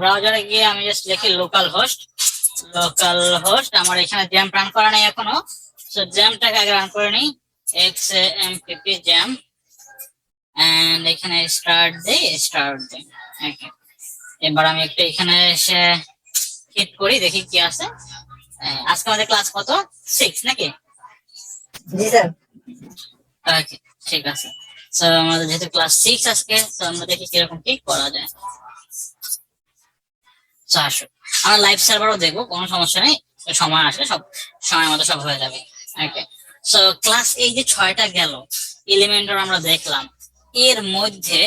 ব্রাউজারে গিয়ে আমি জাস্ট লিখি লোকাল হোস্ট লোকাল হোস্ট আমার এখানে জ্যাম রান করা নেই এখনও। সো জ্যামটাকে আগে রান করে নিই। X M PP jam and এখানে স্টার্ট দেই স্টার্ট দেই ওকে এবার আমি একটু এখানে এসে হিট করি দেখি কি আছে আজকে আমাদের ক্লাস কত? সিক্স নাকি? জি স্যার ওকে ঠিক আছে। তো আমাদের যেহেতু ক্লাস সিক্স আজকে তো আমরা দেখি কীরকম কি করা যায়। আসো আমরা লাইভ সার্ভারও দেখব, কোনো সমস্যা নেই। সময় আসলে সব, সময় মতো সব হয়ে যাবে। ওকে সো ক্লাস এই যে ছয়টা গেল এলিমেন্টর আমরা দেখলাম। এর মধ্যে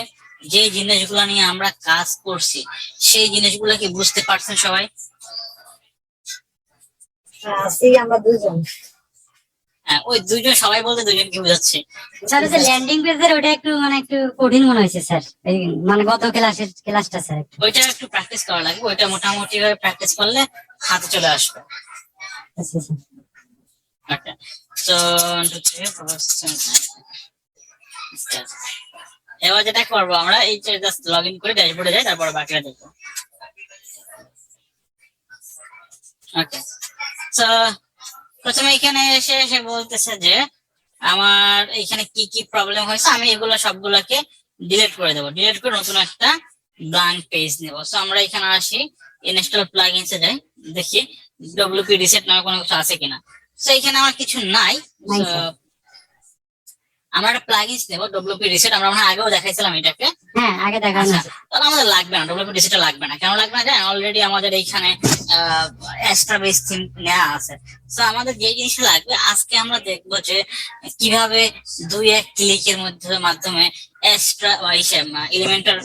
যে জিনিসগুলো নিয়ে আমরা কাজ করছি, সেই জিনিসগুলো কি বুঝতে পারছেন সবাই? আছি আমরা দুজন। হ্যাঁ ওই দুজন সবাই বলতে দুজন কি বুঝাচ্ছে? স্যার যে ল্যান্ডিং পেজের ওটা একটু মানে একটু কঠিন মনে হয়েছে স্যার। এই মানে গত ক্লাসের ক্লাসটা স্যার। ওইটা একটু প্র্যাকটিস করা লাগবে ওইটা মোটামুটি ভাবে প্র্যাকটিস করলে হাতে চলে আসবে। আচ্ছা স্যার. Start. এবার যেটা করব আমরা এই জাস্ট লগ ইন করে ড্যাশবোর্ডে যাই তারপর বাকিটা দেখব। ওকে তো প্রথমে এখানে এসে এসে বলতেছে যে আমার এখানে কি কি প্রবলেম হয়েছে? আমি এগুলো সবগুলোকে ডিলিট করে দেবো। ডিলিট করে নতুন একটা ব্ল্যাঙ্ক পেজ নেব। সো আমরা এখানে আসি ইনস্টল প্লাগইনস এ যাই দেখি ডব্লিউপি রিসেট নামে কোনো কিছু আছে কিনা। সো এখানে আমার কিছু নাই। আমরা একটা প্লাগইনস নেব ডব্লিউপি রিসেট আমরা মনে আগেও দেখাইছিলাম এটাকে। হ্যাঁ আগে দেখানো আচ্ছা তাহলে আমাদের লাগবে না ডব্লিউপি রিসেটটা লাগবে না। কেন লাগবে না জানেন? অলরেডি আমাদের এইখানে এক্সট্রা বেস থিম নেওয়া আছে। তো আমাদের যে জিনিসটা লাগবে আজকে আমরা দেখব যে কীভাবে দুই এক ক্লিকের মধ্যে মাধ্যমে এক্সট্রা এলিমেন্টার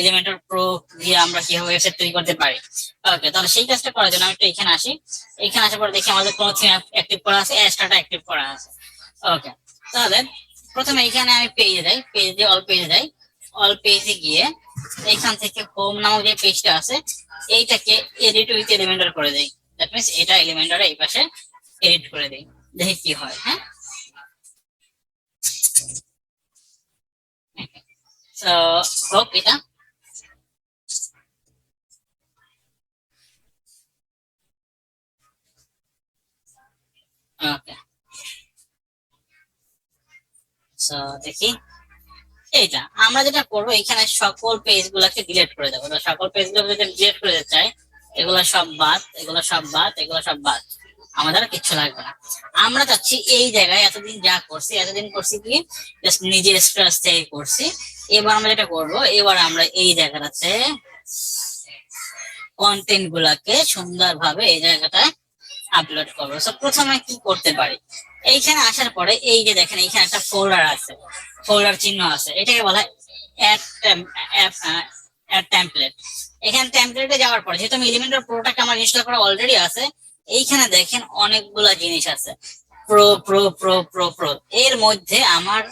এলিমেন্টার প্রো দিয়ে আমরা কীভাবে ওয়েবসাইট তৈরি করতে পারি। ওকে তাহলে সেই কাজটা করার জন্য আমি একটু এখানে আসি। এখানে আসার পর দেখি আমাদের কোনো থিম অ্যাক্টিভ করা আছে এক্সট্রাটা অ্যাক্টিভ করা আছে। ওকে তাহলে প্রথমে এখানে আমি পেজে যাই পেজ দিয়ে অল পেজে যাই। অল পেজে গিয়ে এখান থেকে হোম নামক যে পেজটা আছে, এইটাকে এডিট উইথ এলিমেন্টার করে দেই। দ্যাট মিনস এটা এলিমেন্টার এই পাশে এডিট করে দেই। দেখি কি হয় হ্যাঁ? তো হোক এটা। ওকে সো দেখি। এইটা, আমরা যেটা করব, এখানে সকল পেজ গুলাকে ডিলিট করে দেবো। সকল পেজগুলো যদি ডিলিট করে দিতে চাই, এগুলো সব বাদ, এগুলো সব বাদ, এগুলো সব বাদ। আমাদের কিচ্ছু লাগবে না। আমরা চাচ্ছি এই জায়গায় এতদিন যা করছি, এতদিন করছি কি? জাস্ট নিজে স্ট্রেস থেকে করছি। এবার আমরা যেটা করব, এবার আমরা এই জায়গাটাতে কন্টেন্ট গুলাকে সুন্দরভাবে এই জায়গাটায় আপলোড করব। তো প্রথমে কি করতে পারি? এইখানে আসার পরে এই যে দেখেন, এইখানে একটা ফোল্ডার আছে ফোল্ডার চিহ্ন আছে। এটাকে বলা হয় অ্যাড টেমপ্লেট এখানে টেমপ্লেটে যাওয়ার পরে, যেহেতু আমি প্রোডাক্ট আমার ইনস্টল করা অলরেডি আছে, এইখানে দেখেন অনেকগুলা জিনিস আছে। Pro pro pro pro pro এর মধ্যে আমার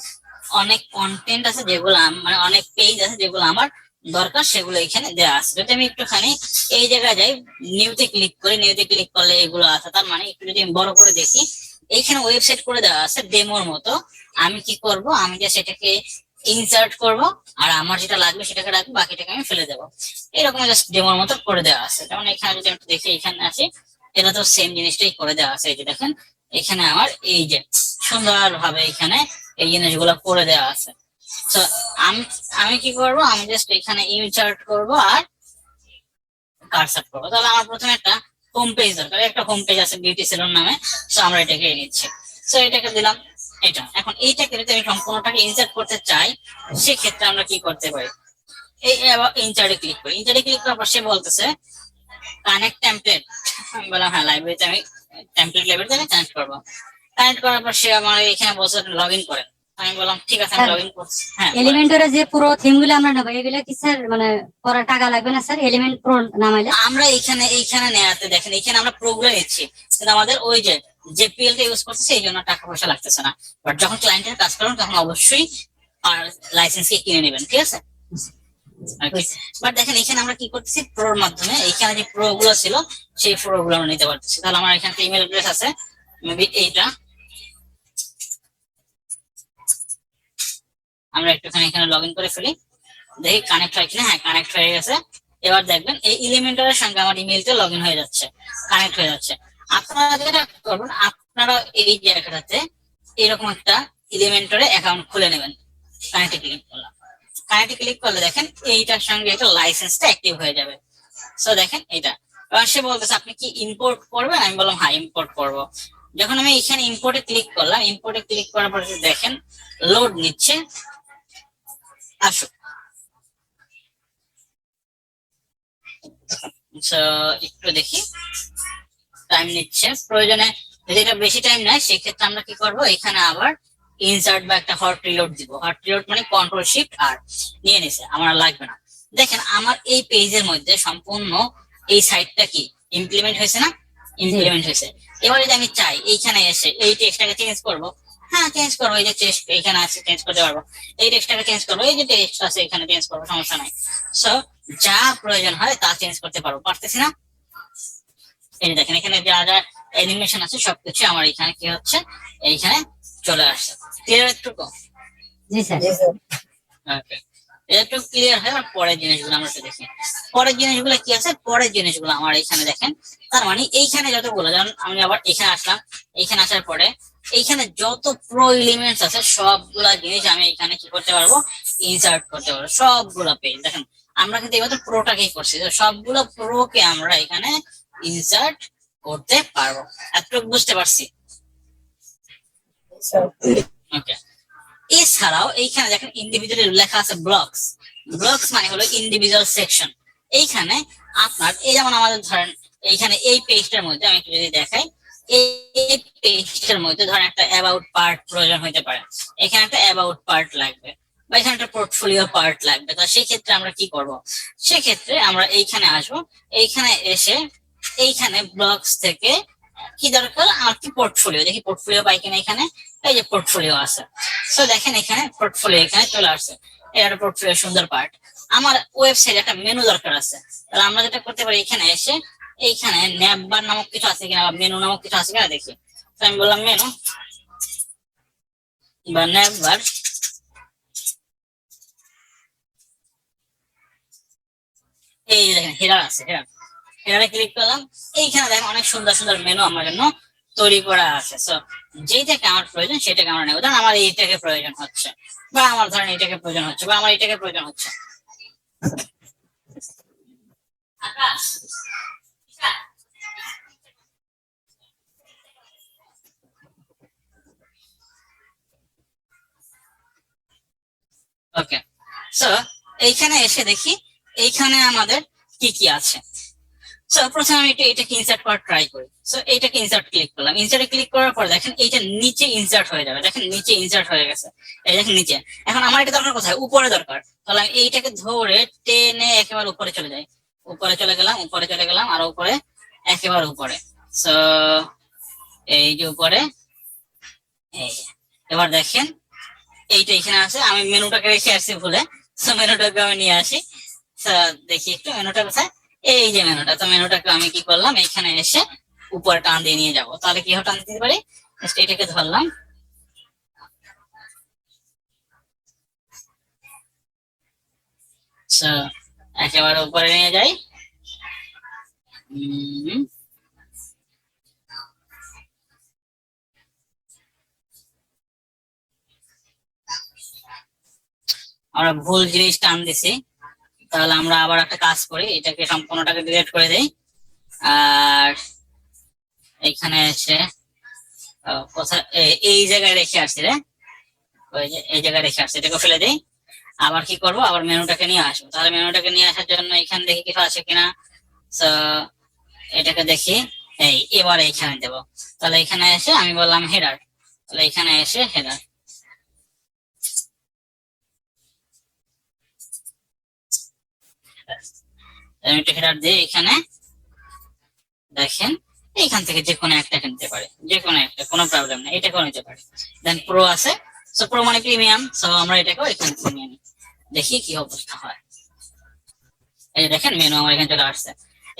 অনেক কন্টেন্ট আছে যেগুলো মানে অনেক পেজ আছে যেগুলো আমার দরকার, সেগুলো এখানে দেওয়া আছে। যদি আমি একটুখানি এই জায়গায় যাই নিউতে ক্লিক করি নিউতে ক্লিক করলে এগুলো আছে। তার মানে একটু যদি আমি বড় করে দেখি এইখানে ওয়েবসাইট করে দেওয়া আছে ডেমোর মতো। আমি কি করব? আমি যে সেটাকে ইনসার্ট করব, আর আমার যেটা লাগবে সেটাকে রাখব, বাকিটাকে আমি ফেলে দেবো। এরকম জাস্ট ডেমোর মতো করে দেওয়া আছে। যেমন এখানে যদি আমি দেখি, এখানে আছে এটা তো সেম জিনিসটাই করে দেওয়া আছে। এই যে দেখেন, এখানে আমার এই যে সুন্দর ভাবে এখানে এই জিনিসগুলো করে দেওয়া আছে। তো আমি আমি কি করব? আমি জাস্ট এখানে ইনসার্ট করব আর কারসার করব। তাহলে আমার প্রথমে একটা হোম পেজ দরকার। একটা হোম পেজ আছে বিউটি সেলুন নামে, তো আমরা এটাকে নিচ্ছি। তো এটাকে দিলাম এটা। এখন এইটাকে যদি আমি সম্পূর্ণটাকে ইনসার্ট করতে চাই, সেক্ষেত্রে আমরা কি করতে পারি? এই ইনসার্টে ক্লিক করি। ইনসার্টে ক্লিক করার পর সে বলতেছে কানেক্ট টেমপ্লেট আমি বললাম হ্যাঁ লাইব্রেরিতে আমি টেমপ্লেট লাইব্রেরিতে আমি কানেক্ট করব। কানেক্ট করার পর সে আমার এখানে বলছে লগ ইন করেন আমি বললাম ঠিক আছে আমি। লগ ইন করছি। হ্যাঁ এলিমেন্টরে যে পুরো থিমগুলো আমরা নেব এগুলো কি স্যার মানে করার টাকা লাগবে না স্যার? Element pro নামাইলে? আমরা এইখানে এইখানে নেওয়াতে দেখেন এখানে আমরা প্রোগুলো নিচ্ছি। কিন্তু আমাদের ওই যে জেপিএল টা ইউজ করতেছে এই জন্য টাকা পয়সা লাগতেছে না। বাট যখন ক্লায়েন্টের কাজ করবেন তখন অবশ্যই আর লাইসেন্স কে কিনে নেবেন ঠিক আছে? বাট দেখেন এখানে আমরা কি করতেছি প্রোর মাধ্যমে এখানে যে প্রো গুলো ছিল সেই প্রো গুলো আমরা নিতে পারতেছি। তাহলে আমার এখানে ইমেল অ্যাড্রেস আছে মেবি এইটা। আমরা একটুখানি এখানে লগ করে ফেলি। দেখি কানেক্ট হয় কিনা? হ্যাঁ কানেক্ট হয়ে গেছে। এবার দেখবেন, এই এলিমেন্টারের সঙ্গে আমার ইমেলটা লগ হয়ে যাচ্ছে কানেক্ট হয়ে যাচ্ছে। আপনারা যেটা করবেন আপনারা এই জায়গাটাতে এরকম একটা এলিমেন্টারে অ্যাকাউন্ট খুলে নেবেন। কানেক্টে ক্লিক করলাম। কানেক্টে ক্লিক করলে দেখেন, এইটার সঙ্গে এটা লাইসেন্সটা অ্যাক্টিভ হয়ে যাবে। সো দেখেন এটা এবার সে বলতেছে, আপনি কি ইম্পোর্ট করবেন? আমি বললাম হ্যাঁ ইম্পোর্ট করব। যখন আমি এখানে ইম্পোর্টে ক্লিক করলাম ইম্পোর্টে ক্লিক করার পরে দেখেন লোড নিচ্ছে। So, একটু দেখি। টাইম নিচ্ছে। প্রয়োজনে যদি এটা বেশি টাইম নেয় সেক্ষেত্রে আমরা কি করব? এখানে আবার ইনসার্ট বা একটা হট রিলোড দিব। হট রিলোড মানে কন্ট্রোল শিফট আর নিয়ে নিছে। আমার লাগবে না। দেখেন আমার এই পেজের মধ্যে সম্পূর্ণ এই সাইটটা কি? ইমপ্লিমেন্ট হয়েছে না? ইমপ্লিমেন্ট হয়েছে। এবার যদি আমি চাই এইখানে এসে এই টেক্সটটাকে চেঞ্জ করব হ্যাঁ চেঞ্জ করব এই যে টেক্সট এখানে আছে চেঞ্জ করতে পারব। এই টেক্সটটাকে চেঞ্জ করব এই যে টেক্সট আছে এখানে চেঞ্জ করব সমস্যা নাই। সো যা প্রয়োজন হয় তা চেঞ্জ করতে পারব পারতেছি না? এই দেখেন এখানে যা যা অ্যানিমেশন আছে সবকিছু আমার এখানে কি হচ্ছে? এইখানে চলে আসছে। ক্লিয়ার একটু স্যার। জি স্যার। ওকে এটা একটু ক্লিয়ার হয় আর পরের জিনিসগুলো আমরা একটু দেখি। পরের জিনিসগুলো কি আছে? পরের জিনিসগুলো আমার এখানে দেখেন। তার মানে এইখানে যতগুলো যেমন আমি আবার এখানে আসলাম এখানে আসার পরে এইখানে যত প্রো এলিমেন্টস আছে, সবগুলা জিনিস আমি এখানে কি করতে পারব? ইনসার্ট করতে পারব। সবগুলা পেজ দেখেন, আমরা কিন্তু এবার প্রোটাকেই করছি। সবগুলো প্রোকে আমরা এখানে ইনসার্ট করতে পারব। এতটুকু বুঝতে পারছি? ওকে এছাড়াও এইখানে দেখেন ইন্ডিভিজুয়াল লেখা আছে ব্লকস ব্লকস মানে হলো ইন্ডিভিজুয়াল সেকশন এইখানে আপনার, এই যেমন আমাদের ধরেন, এইখানে এই পেজটার মধ্যে আমি একটু যদি দেখাই এই পেজটার মধ্যে ধরেন একটা অ্যাবাউট পার্ট প্রয়োজন হতে পারে। এখানে একটা অ্যাবাউট পার্ট লাগবে বা এখানে একটা পোর্টফোলিও পার্ট লাগবে। তো সেই ক্ষেত্রে আমরা কি করব? সেক্ষেত্রে আমরা এইখানে আসব, এইখানে এসে এইখানে ব্লকস থেকে কি দরকার? আমার কি পোর্টফোলিও দেখি পোর্টফোলিও পাই কিনা এখানে? এই যে পোর্টফোলিও আছে। সো দেখেন এখানে পোর্টফোলিও এখানে চলে আসছে। এটা পোর্টফোলিও সুন্দর পার্ট আমার ওয়েবসাইট একটা মেনু দরকার আছে। তাহলে আমরা যেটা করতে পারি, এখানে এসে এইখানে ন্যাববার নামক কিছু আছে কিনা বা মেনু নামক কিছু আছে কিনা দেখি। তো আমি বললাম মেনু বা ন্যাববার এই যে দেখেন হেরার আছে হেরার হেরারে ক্লিক করলাম। এইখানে দেখেন অনেক সুন্দর সুন্দর মেনু আমার জন্য তৈরি করা আছে। সো যেটাকে আমার প্রয়োজন, সেটাকে আমরা নেব। ধরেন আমার এইটাকে প্রয়োজন হচ্ছে। বা আমার ধরেন এটাকে প্রয়োজন হচ্ছে, বা আমার এটাকে প্রয়োজন হচ্ছে। ওকে। সো এইখানে এসে দেখি, এইখানে আমাদের কি কি আছে। সো প্রথমে আমি এটা এটাকে ইনসার্ট করার ট্রাই করি। সো এইটাকে ইনসার্ট ক্লিক করলাম। ইনসার্টে ক্লিক করার পর দেখেন, এইটা নিচে ইনসার্ট হয়ে যাবে। দেখেন, নিচে ইনসার্ট হয়ে গেছে। এই দেখেন নিচে। এখন আমার এটা দরকার কোথায়? উপরে দরকার। তাহলে আমি এইটাকে ধরে টেনে একেবারে উপরে চলে যাই। উপরে চলে গেলাম, উপরে চলে গেলাম, আর উপরে, একেবারে উপরে। সো এই যে উপরে, এই এবার দেখেন এইটা এখানে আছে। আমি মেনুটাকে রেখে আসছি ভুলে। সো মেনুটাকে আমি নিয়ে আসি। দেখি একটু মেনুটা কোথায়। এই যে মেনুটা। তো মেনুটাকে আমি কি করলাম? এখানে এসে উপরে টান দিয়ে নিয়ে যাব। তাহলে কি টান দিতে পারি? এটাকে ধরলাম। একেবারে উপরে নিয়ে যাই। আমরা ভুল জিনিস টান দিছি তাহলে আমরা আবার একটা কাজ করি, এটাকে সম্পূর্ণটাকে ডিলেট করে দেই। আর এখানে এসে কোথায় এই জায়গায় রেখে আসছি রে। ওই যে, এই জায়গায় রেখে আসছি, এটাকে ফেলে দেই। আবার কি করব? আবার মেনুটাকে নিয়ে আসব। তাহলে মেনুটাকে নিয়ে আসার জন্য এখানে দেখি কিছু আছে কিনা? তো এটাকে দেখি। এই, এবার এইখানে দেব। তাহলে এখানে এসে আমি বললাম হেডার তাহলে এখানে এসে হেডার একটা হেডার দিয়ে এখানে দেখেন, এইখান থেকে যে কোনো একটা কিনতে পারে, যে কোনো একটা, কোনো প্রবলেম নেই এটাকেও নিতে পারে। দেন প্রো আছে সো প্রো মানে প্রিমিয়াম সো আমরা এটাকেও এখান থেকে নিয়ে দেখি কি অবস্থা হয়। এই দেখেন মেনু আমার এখানে চলে আসছে।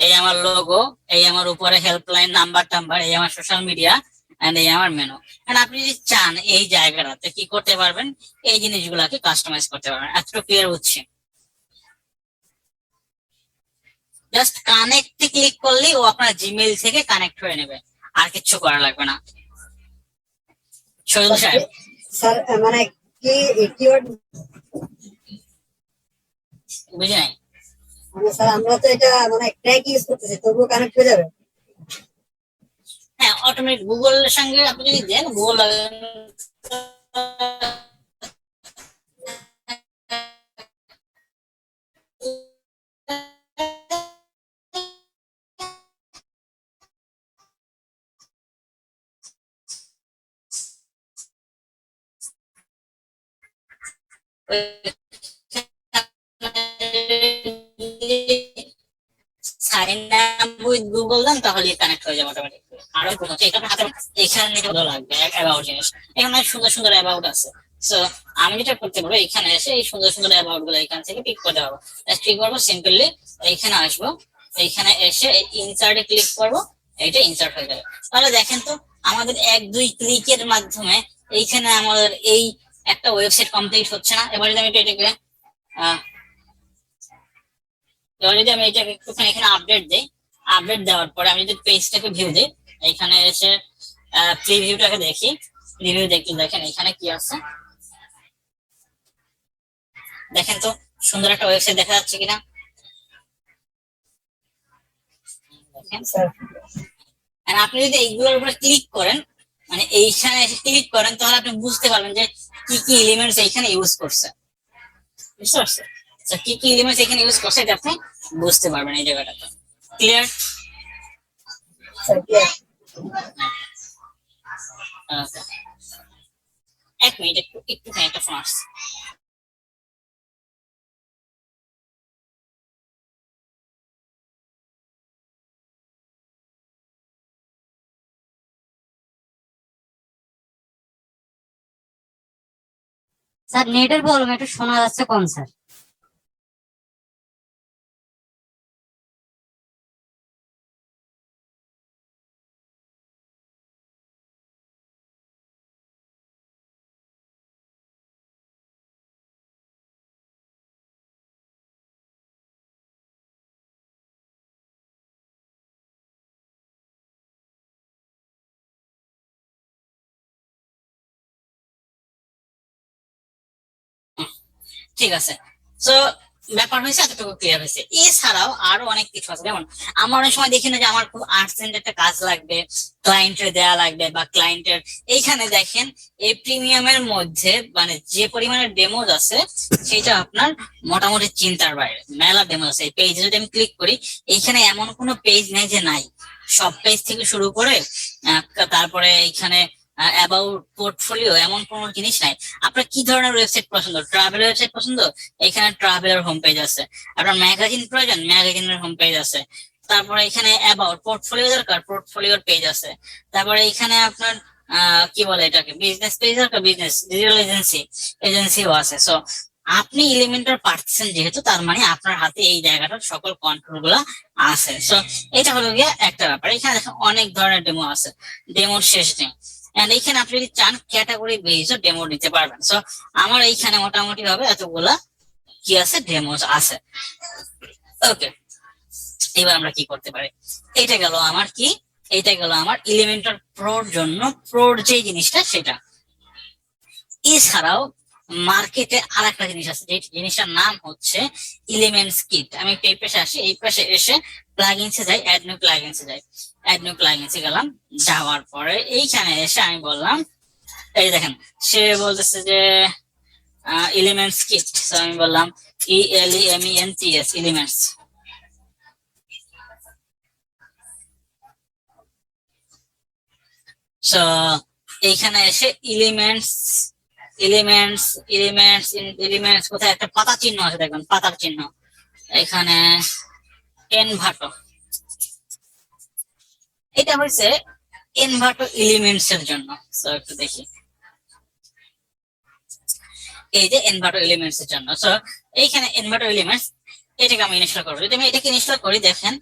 এই আমার লোগো এই আমার উপরে হেল্পলাইন নাম্বার টাম্বার, এই আমার সোশ্যাল মিডিয়া এন্ড এই আমার মেনু এন্ড আপনি যদি চান এই জায়গাটাতে কি করতে পারবেন, এই জিনিসগুলোকে কাস্টমাইজ করতে পারবেন। এতটুকু ক্লিয়ার হচ্ছে জাস্ট কানেক্টে ক্লিক করলেই ও আপনার জিমেইল থেকে কানেক্ট হয়ে নেবে। আর কিচ্ছু করা লাগবে না। শহীদুল সাহেব। স্যার মানে কি কিওয়ার্ড বুঝি নাই? মানে স্যার আমরা তো এটা মানে ক্র্যাক ইউজ করতেছি তবুও কানেক্ট হয়ে যাবে? হ্যাঁ অটোমেটিক গুগলের সঙ্গে আপনি যদি দেন গুগল কানেক্ট হয়ে যাবে আরও এখানে ভালো এখানে সুন্দর সুন্দর অ্যাবাউট আছে আমি যেটা করতে পারব এখানে এসে এই সুন্দর সুন্দরগুলো এখান থেকে করতে করব এইখানে আসব এইখানে এসে ইনসার্টে ক্লিক করব এইটা ইনসার্ট হয়ে যাবে তাহলে দেখেন তো আমাদের এক দুই ক্লিকের মাধ্যমে এইখানে আমাদের এই একটা ওয়েবসাইট কমপ্লিট হচ্ছে না। এবার যদি আমি এটা- এটাকে এবার যদি আমি এটাকে একটুখানি এখানে আপডেট দিই আপডেট দেওয়ার পরে আমি যদি পেজটাকে ভিউ দিই এখানে এসে প্রিভিউটাকে দেখি। প্রিভিউ দেখতে দেখেন এখানে কি আছে। দেখেন তো সুন্দর একটা ওয়েবসাইট দেখা যাচ্ছে কিনা। আপনি যদি এইগুলোর উপরে ক্লিক করেন মানে এইখানে এসে ক্লিক করেন তাহলে আপনি বুঝতে পারবেন যে কি কি এলিমেন্টস এখানে ইউজ করছে? বুঝতে পারছেন? কি কি এলিমেন্টস এখানে ইউজ করছে এটা আপনি বুঝতে পারবেন এই জায়গাটা। তো ক্লিয়ার এক মিনিট, একটু একটা ফোন আসছে। স্যার নেটের প্রবলেম একটু শোনা যাচ্ছে কম স্যার। ঠিক আছে। তো ব্যাপার হয়েছে, এতটুকু ক্লিয়ার হয়েছে। এছাড়াও আরও অনেক কিছু আছে। যেমন, আমার অনেক সময় দেখি না যে আমার খুব আর্জেন্ট একটা কাজ লাগবে ক্লায়েন্টের দেয়া লাগবে বা ক্লায়েন্টের এইখানে দেখেন, এই প্রিমিয়ামের মধ্যে মানে যে পরিমাণে ডেমোজ আছে সেটা আপনার মোটামুটি চিন্তার বাইরে। মেলা ডেমোজ আছে। এই পেজে যদি আমি ক্লিক করি, এইখানে এমন কোনো পেজ নেই যে নাই। সব পেজ থেকে শুরু করে তারপরে এইখানে অ্যাবাউট পোর্টফোলিও এমন কোনো জিনিস নাই। আপনার কি ধরনের ওয়েবসাইট পছন্দ? ট্রাভেল ওয়েবসাইট পছন্দ? এখানে ট্রাভেলের হোম পেজ আছে। আপনার ম্যাগাজিন প্রয়োজন? ম্যাগাজিনের হোম পেজ আছে। তারপরে এখানে অ্যাবাউট পোর্টফোলিও দরকার? পোর্টফোলিওর পেজ আছে। তারপরে এখানে আপনার কি বলে এটাকে? বিজনেস পেজ দরকার? বিজনেস ডিজিটাল এজেন্সি এজেন্সিও আছে। সো আপনি এলিমেন্টার পারতেছেন যেহেতু, তার মানে আপনার হাতে এই জায়গাটার সকল কন্ট্রোলগুলা আছে। সো এটা হলো গিয়ে একটা ব্যাপার। এখানে অনেক ধরনের ডেমো আছে। ডেমোর শেষ নেই এন্ড এইখানে আপনি যদি চান ক্যাটাগরি বেসও ডেমো নিতে পারবেন। সো আমার এইখানে মোটামুটি ভাবে এতগুলা কি আছে? ডেমোস আছে। ওকে এবার আমরা কি করতে পারি? এটা গেল আমার কি? এটা গেল আমার এলিমেন্টার প্রোর জন্য। প্রোর যে জিনিসটা, সেটা। এছাড়াও মার্কেটে আর একটা জিনিস আছে যে জিনিসটার নাম হচ্ছে এলিমেন্টস কিট আমি একটু এই পাশে আসি, এই পাশে এসে প্লাগইনসে যাই অ্যাড নিউ প্লাগইনসে যাই। অ্যাড প্লাগইনসে গেলাম, যাওয়ার পরে এইখানে এসে আমি বললাম, এই দেখেন, সে বলতেছে যে এলিমেন্টস কিট আমি বললাম E L M E N T S elements এইখানে এসে এলিমেন্টস এলিমেন্টস এলিমেন্টস এলিমেন্টস কোথায় একটা পাতা চিহ্ন আছে দেখবেন, পাতার চিহ্ন। এখানে এনভাটো এটা হয়েছে ইনভার্টার এলিমেন্টস এর জন্য। সো একটু দেখি। এই যে এনভাটো এলিমেন্টস এর জন্য। সো এইখানে ইনভার্টার এলিমেন্টস এটাকে আমি ইনস্টল করব। যদি আমি এটাকে ইনস্টল করি, দেখেন,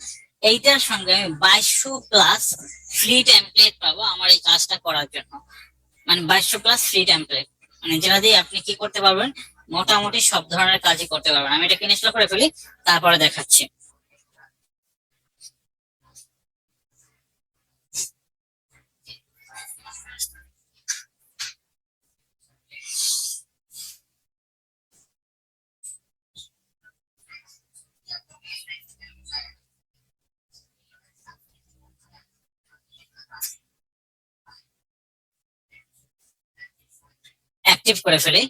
এইটার সঙ্গে আমি বাইশশো প্লাস ফ্রি টেমপ্লেট পাবো আমার এই কাজটা করার জন্য। মানে বাইশশো প্লাস ফ্রি টেমপ্লেট মানে যেটা দিয়ে আপনি কি করতে পারবেন, মোটামুটি সব ধরনের কাজই করতে পারবেন। আমি এটাকে ইনস্টল করে ফেলি, তারপরে দেখাচ্ছি। অ্যাক্টিভ করে ফেলি।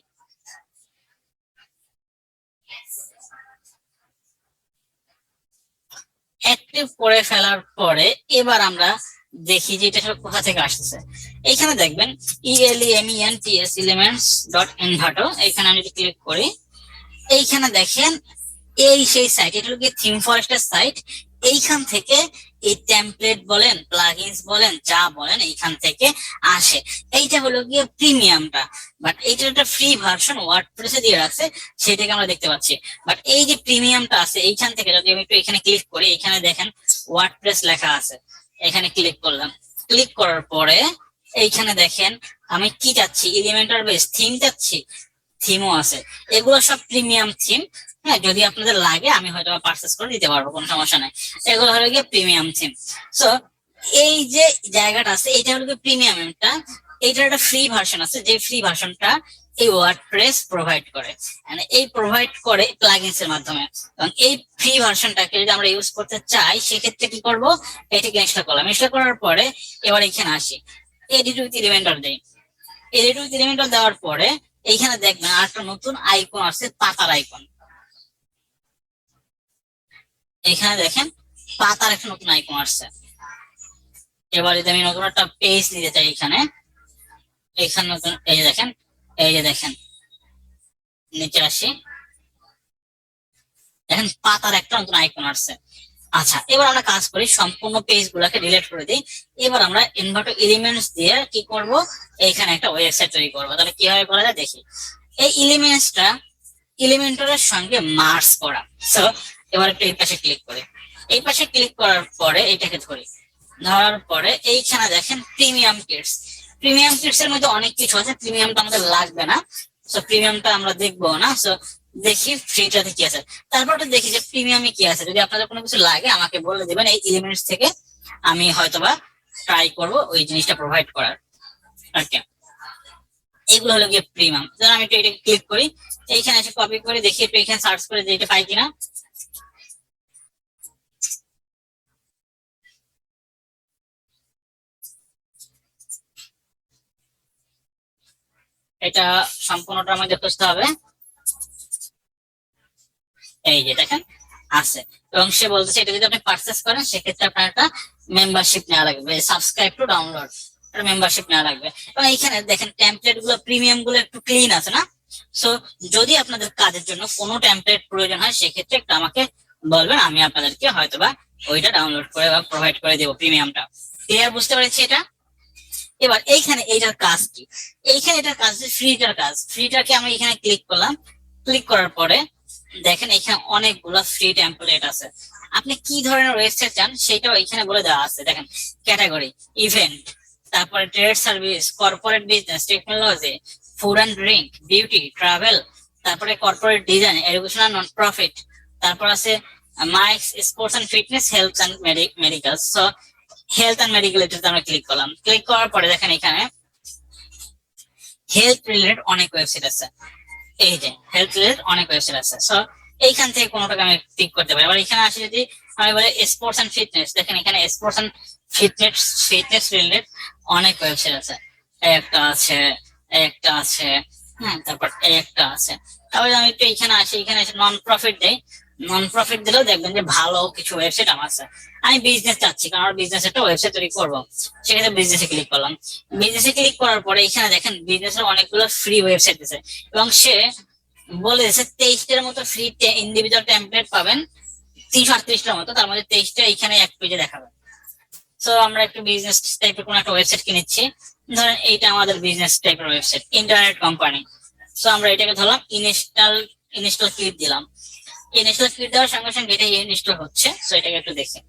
অ্যাক্টিভ করে ফেলার পরে এবার আমরা দেখি যে এটা কোথা থেকে আসতেছে এইখানে দেখবেন E L E M E N T S elements dot ইনভার্টো এখানে আমি যদি ক্লিক করি, এইখানে দেখেন, এই সেই সাইট এটা হলো থিম ফরেস্টের সাইট এইখান থেকে এই টেমপ্লেট বলেন প্লাগইনস বলেন, যা বলেন এইখান থেকে আসে। এইটা হলো গিয়ে প্রিমিয়ামটা বাট এইটার একটা ফ্রি ভার্সন ওয়ার্ডপ্রেসে দিয়ে রাখছে, সেটাকে আমরা দেখতে পাচ্ছি। বাট এই যে প্রিমিয়ামটা আছে, এইখান থেকে যদি আমি একটু এখানে ক্লিক করি, এখানে দেখেন ওয়ার্ডপ্রেস লেখা আছে। এখানে ক্লিক করলাম। ক্লিক করার পরে এইখানে দেখেন, আমি কি চাচ্ছি? এলিমেন্টার বেস থিম চাচ্ছি? থিমও আছে। এগুলো সব প্রিমিয়াম থিম হ্যাঁ যদি আপনাদের লাগে, আমি হয়তো পারচেস করে দিতে পারব, কোনো সমস্যা নাই। এগুলো হলো গিয়ে প্রিমিয়াম থিম সো এই যে জায়গাটা আছে এটা হলো গিয়ে প্রিমিয়ামটা এইটার একটা ফ্রি ভার্সন আছে, যে ফ্রি ভার্সনটা এই ওয়ার্ডপ্রেস প্রোভাইড করে। মানে এই প্রোভাইড করে প্লাগইনস এর মাধ্যমে। এবং এই ফ্রি ভার্সনটাকে যদি আমরা ইউজ করতে চাই, সেক্ষেত্রে কি করব? এটাকে ইনস্টল করলাম? ইনস্টল করার পরে এবার এখানে আসি। এডিট উইথ এলিমেন্টার দেই। এডিট উইথ এলিমেন্টার দেওয়ার পরে এইখানে দেখবেন আর একটা নতুন আইকন আছে, পাতার আইকন এখানে দেখেন, পাতার একটা নতুন আইকন আসছে। এবার যদি আমি নতুন একটা পেজ নিতে চাই এখানে এখানে নতুন, এই যে দেখেন, এই যে দেখেন, নিচে আসি। দেখেন, পাতার একটা নতুন আইকন আসছে। আচ্ছা এবার আমরা কাজ করি সম্পূর্ণ পেজ গুলাকে ডিলিট করে দিই। এবার আমরা ইনভার্টো এলিমেন্টস দিয়ে কি করব? এইখানে একটা ওয়েবসাইট তৈরি করব। তাহলে কীভাবে করা যায়? দেখি। এই এলিমেন্টসটা এলিমেন্টরের সঙ্গে মার্চ করা। সো এবার একটু এই পাশে ক্লিক করি। এই পাশে ক্লিক করার পরে এটাকে ধরি। ধরার পরে এইখানে দেখেন প্রিমিয়াম কিটস প্রিমিয়াম কিটস এর মধ্যে অনেক কিছু আছে। প্রিমিয়ামটা আমাদের লাগবে না। সো প্রিমিয়ামটা আমরা দেখব না। সো দেখি ফ্রিটাতে কি আছে। তারপর দেখি যে প্রিমিয়ামে কি আছে। যদি আপনাদের কোনো কিছু লাগে, আমাকে বলে দেবেন। এই এলিমেন্টস থেকে আমি হয়তোবা ট্রাই করব ওই জিনিসটা প্রোভাইড করার। ওকে এগুলো হলো গিয়ে প্রিমিয়াম আমি একটু এটা ক্লিক করি। এইখানে এসে কপি করে। দেখি একটু এখানে সার্চ করে যে এটা পাই কিনা। এটা সম্পূর্ণটা আমাদের খুঁজতে হবে। এই যে দেখেন, আছে। এবং সে বলতেছে, এটা যদি আপনি পারচেস করেন, সেক্ষেত্রে আপনার একটা মেম্বারশিপ নেওয়া লাগবে সাবস্ক্রাইব টু ডাউনলোড মেম্বারশিপ নেওয়া লাগবে। এবং এইখানে দেখেন টেমপ্লেটগুলো প্রিমিয়ামগুলো একটু ক্লিন আছে না? সো যদি আপনাদের কাজের জন্য কোনো টেমপ্লেট প্রয়োজন হয়, সেক্ষেত্রে একটু আমাকে বলবেন, আমি আপনাদেরকে হয়তোবা ওইটা ডাউনলোড করে বা প্রোভাইড করে দেবো প্রিমিয়ামটা ক্লিয়ার বুঝতে পেরেছি এটা? এবার এইখানে এইটার কাজ কি? এইখানে এটার কাজ ফ্রিটার কাজ। ফ্রিটাকে আমরা এখানে ক্লিক করলাম। ক্লিক করার পরে দেখেন এখানে অনেকগুলো ফ্রি টেমপ্লেট আছে। আপনি কি ধরনের ওয়েবসাইট চান সেটাও এখানে বলে দেওয়া আছে। দেখেন ক্যাটাগরি ইভেন্ট তারপরে trade service corporate business technology food and drink beauty travel তারপরে corporate design education non profit তারপর আছে mix sports and fitness health and medical so health and medical এটাতে আমরা ক্লিক করলাম। ক্লিক করার পরে দেখেন এখানে হেলথ রিলেটেড অনেক ওয়েবসাইট আছে। এই যে হেলথ রিলেটেড অনেক ওয়েবসাইট আছে। সো এইখান থেকে কোনোটাকে আমি ক্লিক করতে পারি। আবার এখানে আসি যদি আমি বলি স্পোর্টস অ্যান্ড ফিটনেস দেখেন এখানে sports and fitness fitness related অনেক ওয়েবসাইট আছে। একটা আছে একটা আছে হ্যাঁ তারপর একটা আছে। তারপরে আমি একটু এখানে আসি, এখানে এসে নন প্রফিট দেই। নন প্রফিট দিলেও দেখবেন যে ভালো কিছু ওয়েবসাইট আমার আছে। আমি বিজনেস চাচ্ছি, কারণ আমার বিজনেস একটা ওয়েবসাইট তৈরি করব। সেক্ষেত্রে বিজনেসে ক্লিক করলাম। বিজনেসে ক্লিক করার পরে এখানে দেখেন বিজনেসের অনেকগুলো ফ্রি ওয়েবসাইট আছে এবং সে বলে দিয়েছে তেইশটার মতো ফ্রি ইন্ডিভিজুয়াল টেমপ্লেট পাবেন, তিনশো আটত্রিশটার মতো, তার মধ্যে তেইশটা এখানে এক পেজে দেখাবে তো আমরা একটু বিজনেস টাইপের কোনো একটা ওয়েবসাইট কিনেছি। ধরেন এইটা আমাদের বিজনেস টাইপের ওয়েবসাইট ইন্টারনেট কোম্পানি তো আমরা এটাকে ধরলাম ইনস্টল ইনস্টল ক্লিক দিলাম। ইনস্টল ক্লিক দেওয়ার সঙ্গে সঙ্গে এটা ইনস্টল হচ্ছে তো এটাকে একটু দেখি।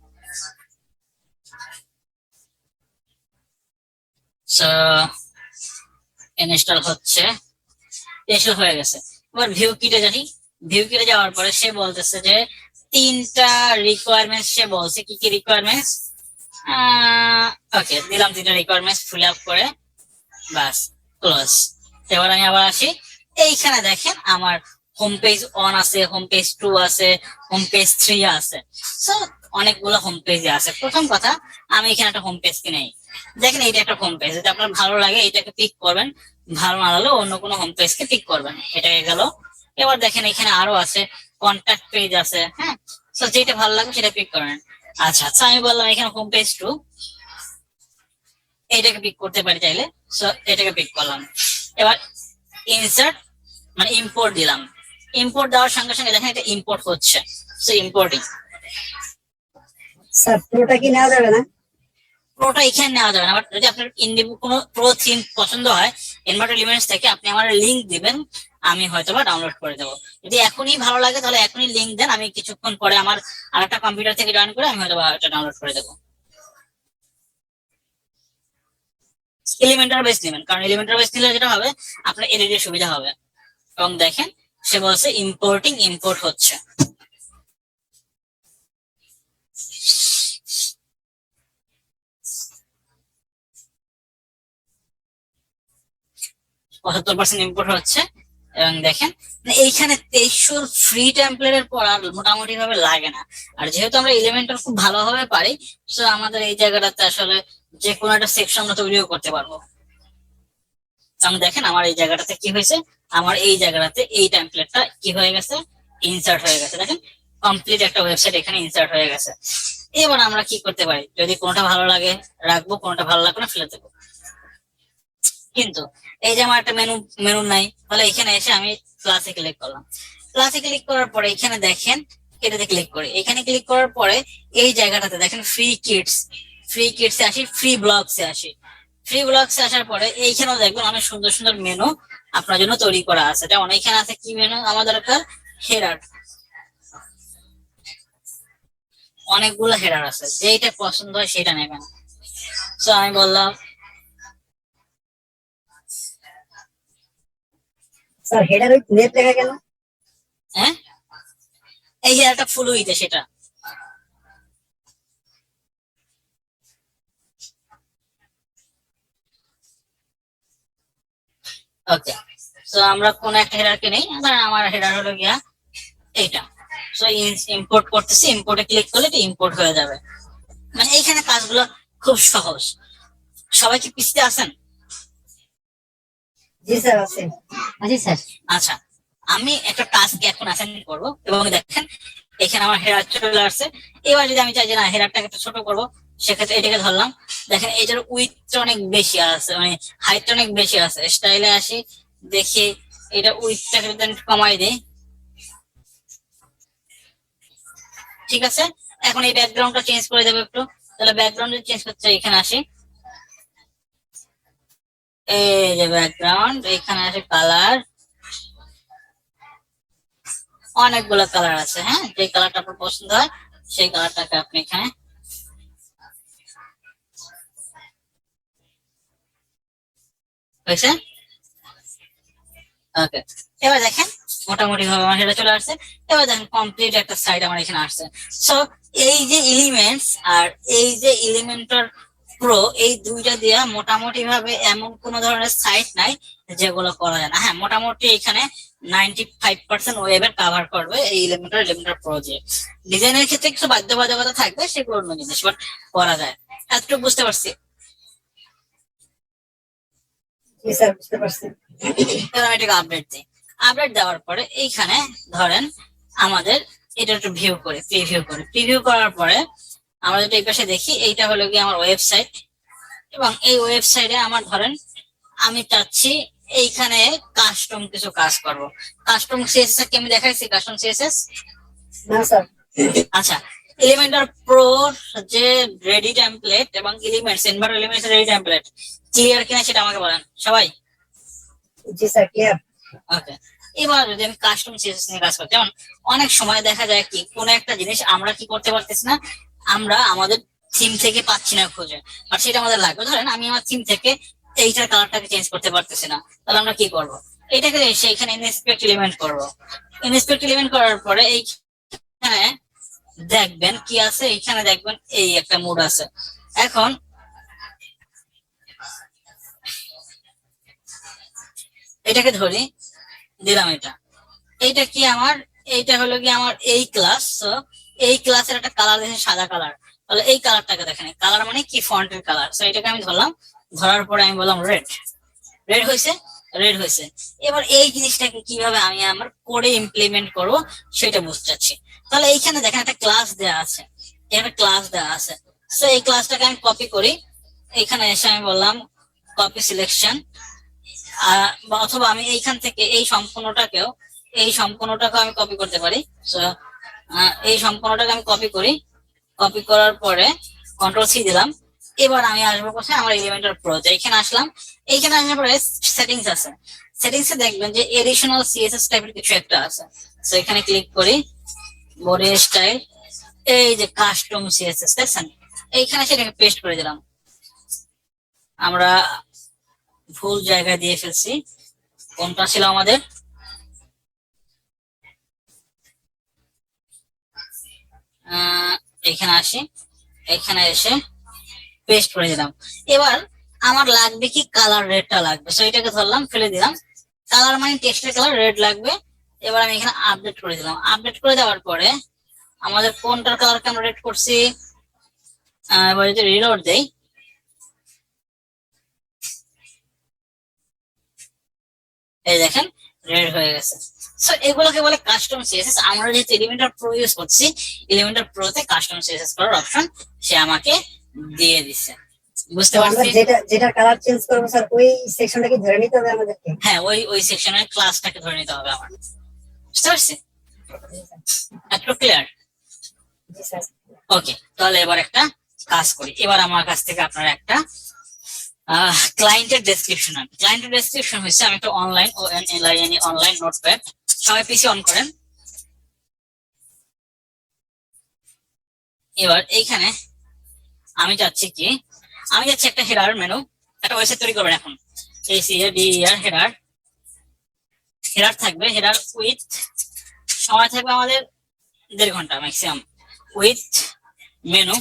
সো ইনস্টল হচ্ছে। ইনস্টল হয়ে গেছে। এবার ভিউ কিটে যাই ভিউ কিটে যাওয়ার পরে সে বলতেছে যে, তিনটা রিকোয়ারমেন্টস সে বলছে। কি কি রিকোয়ারমেন্টস ওকে দিলাম তিনটা রিকোয়ারমেন্টস ফিল আপ করে। বাস ক্লোজ এবার আমি আবার আসি। এইখানে দেখেন আমার হোম পেজ ওয়ান আছে হোম পেজ টু আছে হোম পেজ থ্রি আছে। সো অনেকগুলো হোম পেজ আছে। প্রথম কথা, আমি এখানে একটা হোম পেজ কিনে। দেখেন এটা একটা হোম পেজ যদি আপনার ভালো লাগে এটাকে পিক করবেন। ভালো না লাগলে অন্য কোনো হোম পেজ কে পিক করবেন। এটা গেল। এবার দেখেন, এখানে আরও আছে। কন্ট্যাক্ট পেজ আছে হ্যাঁ? তো যেটা ভালো লাগে সেটা পিক করেন আচ্ছা আচ্ছা আমি বললাম এখানে হোম পেজ টু এটাকে পিক করতে পারি চাইলে। সো এটাকে পিক করলাম। এবার ইনসার্ট মানে ইম্পোর্ট দিলাম। ইম্পোর্ট দেওয়ার সঙ্গে সঙ্গে দেখেন এটা ইম্পোর্ট হচ্ছে। সো ইম্পোর্টিং স্যার পুরোটা কি নেওয়া যাবে না? প্রোটা এখানে নেওয়া যাবে না। বাট যদি আপনার ইন্ডি কোনো প্রো থিম পছন্দ হয় ইনভার্টার এলিমেন্টস থেকে আপনি আমার লিংক দিবেন আমি হয়তো বা ডাউনলোড করে দেবো। যদি এখনই ভালো লাগে তাহলে এখনই লিংক দেন। আমি কিছুক্ষণ পরে আমার আরেকটা কম্পিউটার থেকে জয়েন করে আমি হয়তো বা এটা ডাউনলোড করে দেবো। এলিমেন্টার বেস নেবেন। কারণ এলিমেন্টার বেস নিলে যেটা হবে আপনার এডিটের সুবিধা হবে। এবং দেখেন সে বলছে ইম্পোর্টিং ইম্পোর্ট হচ্ছে। পঁচাত্তর পার্সেন্ট ইম্পোর্ট হচ্ছে। এবং দেখেন মানে এইখানে তেইশশোর ফ্রি টেম্পলেটের পর আর মোটামুটি ভাবে লাগে না। আর যেহেতু আমরা এলিমেন্টার খুব ভালোভাবে পারি, তো আমাদের এই জায়গাটাতে আসলে যে কোনো একটা সেকশন আমরা তৈরিও করতে পারব। দেখেন আমার এই জায়গাটাতে কি হয়েছে? আমার এই জায়গাটাতে এই টেমপ্লেটটা কি হয়ে গেছে? ইনসার্ট হয়ে গেছে। দেখেন কমপ্লিট একটা ওয়েবসাইট এখানে ইনসার্ট হয়ে গেছে। এবার আমরা কি করতে পারি? যদি কোনটা ভালো লাগে, রাখব, কোনটা ভালো লাগবে না, ফেলে দেবো। কিন্তু এই যে আমার একটা মেনু মেনু নাই, তাহলে এখানে এসে আমি ক্লাসে ক্লিক করলাম। ক্লাসে ক্লিক করার পরে এখানে দেখেন, এটাতে ক্লিক করি। এখানে ক্লিক করার পরে এই জায়গাটাতে দেখেন ফ্রি কিডস ফ্রি কিডস এ আসি ফ্রি ব্লগসে আসি। ফ্রি ব্লগসে আসার পরে এইখানেও দেখবেন অনেক সুন্দর সুন্দর মেনু আপনার জন্য তৈরি করা আছে। যেমন এখানে আছে কি মেনু আমার দরকার হেরার অনেকগুলো হেরার আছে। যেটা পছন্দ হয় সেটা নেবেন। তো আমি বললাম স্যার হেডার ওই নেট লেখা কেন? হ্যাঁ? এই একটা ফুল হইতে সেটা। ওকে তো আমরা কোন একটা হেডারকে নেই আমার হেডার হলো গিয়া এইটা। সো ইম্পোর্ট করতেছি ইম্পোর্টে ক্লিক করলে এটা ইম্পোর্ট হয়ে যাবে। মানে এইখানে কাজগুলো খুব সহজ। সবাই কি পিছিয়ে আছেন? জি স্যার জি স্যার। আচ্ছা আমি একটা টাস্ক এখন অ্যাসাইন করব এবং দেখেন এখানে আমার হেরার চলে আসছে। এবার যদি আমি চাই যে না হেরারটাকে একটু ছোট করব সেক্ষেত্রে এটাকে ধরলাম। দেখেন এটার উইথটা অনেক বেশি আছে মানে হাইটটা অনেক বেশি আছে। স্টাইলে আসি দেখি এটা উইথটাকে কমাই দিই। ঠিক আছে? এখন এই ব্যাকগ্রাউন্ডটা চেঞ্জ করে দেবো একটু। তাহলে ব্যাকগ্রাউন্ড যদি চেঞ্জ করতে চাই, এখানে আসি। এই যে ব্যাকগ্রাউন্ড এখানে আছে কালার অনেকগুলো কালার আছে হ্যাঁ? যে কালারটা আপনার পছন্দ হয় সেই কালারটাকে আপনি এখানে হয়েছে? ওকে এবার দেখেন, মোটামুটি ভাবে আমার এটা চলে আসছে। এবার দেখেন কমপ্লিট একটা সাইড আমার এখানে আসছে। সো এই যে এলিমেন্টস আর এই যে এলিমেন্টর প্রো এই দুইটা দিয়া মোটামুটি ভাবে এমন কোন ধরনের সাইট নাই যেগুলো করা যায় না। হ্যাঁ মোটামুটি এখানে নাইনটি ফাইভ পার্সেন্ট ওয়েবের কাভার করবে এই এলিমেন্টার এলিমেন্টার প্রো দিয়ে ডিজাইনের ক্ষেত্রে কিছু বাধ্যবাধকতা থাকবে, সেগুলো অন্য জিনিস বাট করা যায়। এতটুকু বুঝতে পারছি। জি স্যার বুঝতে পারছি। আমি এটাকে আপডেট দিই। আপডেট দেওয়ার পরে এইখানে ধরেন আমাদের এটা একটু ভিউ করি প্রিভিউ করি। প্রিভিউ করার পরে আমরা যদি এই পাশে দেখি এইটা হলো কি আমার ওয়েবসাইট এবং এই ওয়েবসাইটে আমার ধরেন আমি চাচ্ছি এইখানে কাস্টম কিছু কাজ করব। কাস্টম সিএসএস কি আমি দেখাইছি? কাস্টম সিএসএস না স্যার। আচ্ছা এলিমেন্টার প্রো যে রেডি টেমপ্লেট এবং elements এনভার elements ready template clear কিনা সেটা আমাকে বলেন সবাই? জি স্যার ক্লিয়ার ওকে এবার যদি আমি কাস্টম সিএসএস নিয়ে কাজ করি যেমন অনেক সময় দেখা যায় কি কোন একটা জিনিস আমরা কি করতে পারতেছি না আমরা আমাদের থিম থেকে পাচ্ছি না খুঁজে আর সেটা আমাদের লাগবে। ধরেন আমি আমার থিম থেকে এইটার কালারটাকে চেঞ্জ করতে পারতেছি না তাহলে আমরা কি করব? এটাকে এসে এখানে ইনস্পেক্ট এলিমেন্ট করব। ইনস্পেক্ট এলিমেন্ট করার পরে এইখানে দেখবেন কি আছে, এখানে দেখবেন এই একটা মুড আছে। এখন এটাকে ধরি, দিলাম এটা। এইটা কি আমার? এইটা হলো কি আমার এই ক্লাস এই ক্লাসের একটা কালার দেখেন, সাদা কালার তাহলে এই কালারটাকে দেখেন কালার মানে কি ফন্টের কালার তো এটাকে আমি ধরলাম, ধরার পরে আমি বললাম রেড রেড হয়েছে? রেড হয়েছে। এবার এই জিনিসটাকে কীভাবে আমি আমার কোডে ইমপ্লিমেন্ট করব, সেটা বুঝতে চাচ্ছি। তাহলে এইখানে দেখেন একটা ক্লাস দেওয়া আছে। এখানে ক্লাস দেওয়া আছে। সো এই ক্লাসটাকে আমি কপি করি। এখানে এসে আমি বললাম কপি সিলেকশন অথবা আমি এইখান থেকে এই সম্পূর্ণটাকেও এই সম্পূর্ণটাকে আমি কপি করতে পারি। আহ, এই সম্পূর্ণটাকে আমি কপি করি। কপি করার পরে কন্ট্রোল সি দিলাম। এবার আমি আসব কোথায়? আমার এলিমেন্টার প্রোতে এখানে আসলাম। এইখানে আসার পরে সেটিংস আছে। সেটিংস দেখবেন যে এডিশনাল সিএসএস টাইপের কিছু একটা আছে। তো এখানে ক্লিক করি। বডি স্টাইল এই যে কাস্টম সিএসএস দেখছেন? এইখানে সেটাকে পেস্ট করে দিলাম। আমরা ভুল জায়গায় দিয়ে ফেলছি। কোনটা ছিল আমাদের? এখানে আসি। এখানে এসে পেস্ট করে দিলাম। এবার আমার লাগবে কি কালার রেডটা লাগবে? সো এটাকে ধরলাম, ফেলে দিলাম। কালার মানে টেক্সটের কালার রেড লাগবে। এবার আমি এখানে আপডেট করে দিলাম। আপডেট করে দেওয়ার পরে আমাদের কোনটার কালারকে আমরা রেড করছি। এবার যদি রিলোড দেই। এই দেখেন রেড হয়ে গেছে। সো এগুলোকে বলে কাস্টম সিএসএস আমরা যেহেতু এলিমেন্টার প্রো ইউজ করছি এলিমেন্টার প্রোতে কাস্টম সিএসএস করার অপশন সে আমাকে দিয়ে দিচ্ছে বুঝতে পারছি? যেটা যেটা কালার চেঞ্জ করব স্যার ওই সেকশনটাকে ধরে নিতে হবে আমাদেরকে? হ্যাঁ ওই ওই সেকশনের ক্লাসটাকে ধরে নিতে হবে আমার। বুঝতে পারছি? ক্লিয়ার ওকে তাহলে এবার একটা কাজ করি। এবার আমার কাছ থেকে একটা ক্লায়েন্টের ক্লায়েন্টের হচ্ছে, আমি একটা online O N L I N online সবাই পিসি অন করেন। এবার এইখানে আমি চাচ্ছি কি? আমি যাচ্ছি একটা হেডার মেনু একটা ওয়েবসাইট তৈরি করবেন এখন। এই C D R header header থাকবে হেরার উইথ সময় থাকবে আমাদের দেড় ঘণ্টা ম্যাক্সিমাম উইথ মেনু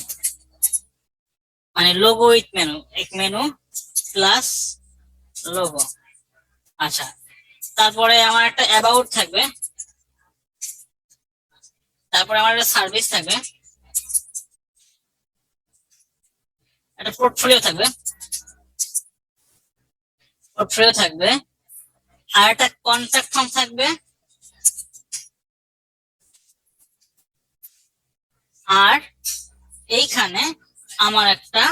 মানে লোগো উইথ মেনু এক মেনু প্লাস লোগো আচ্ছা তারপরে আমার একটা অ্যাবাউট থাকবে। তারপরে আমার একটা সার্ভিস থাকবে। একটা পোর্টফোলিও থাকবে। পোর্টফোলিও থাকবে। আর একটা কন্ট্যাক্ট ফর্ম থাকবে। আর এইখানে আমার একটা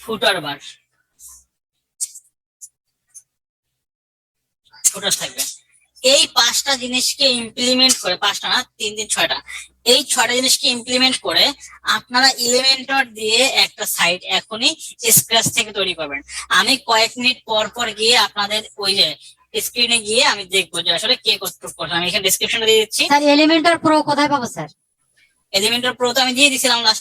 ফুটার বার ফুটার থাকবে। এই পাঁচটা জিনিসকে ইমপ্লিমেন্ট করে, পাঁচটা না, তিন দিন ছয়টা। এই ছয়টা জিনিসকে ইমপ্লিমেন্ট করে আপনারা ইলিমেন্টর দিয়ে একটা সাইট এখনই স্ক্র্যাচ থেকে তৈরি করবেন। আমি কয়েক মিনিট পর পর গিয়ে আপনাদের ওই যে স্ক্রিনে গিয়ে আমি দেখব যে আসলে কে কতটুকু করছে। আমি এখানে ডেসক্রিপশনে দিয়ে দিচ্ছি। স্যার এলিমেন্টার প্রো কোথায় পাবো স্যার? এলিমেন্টর প্রো তো আমি দিয়ে দিছিলাম লাস্ট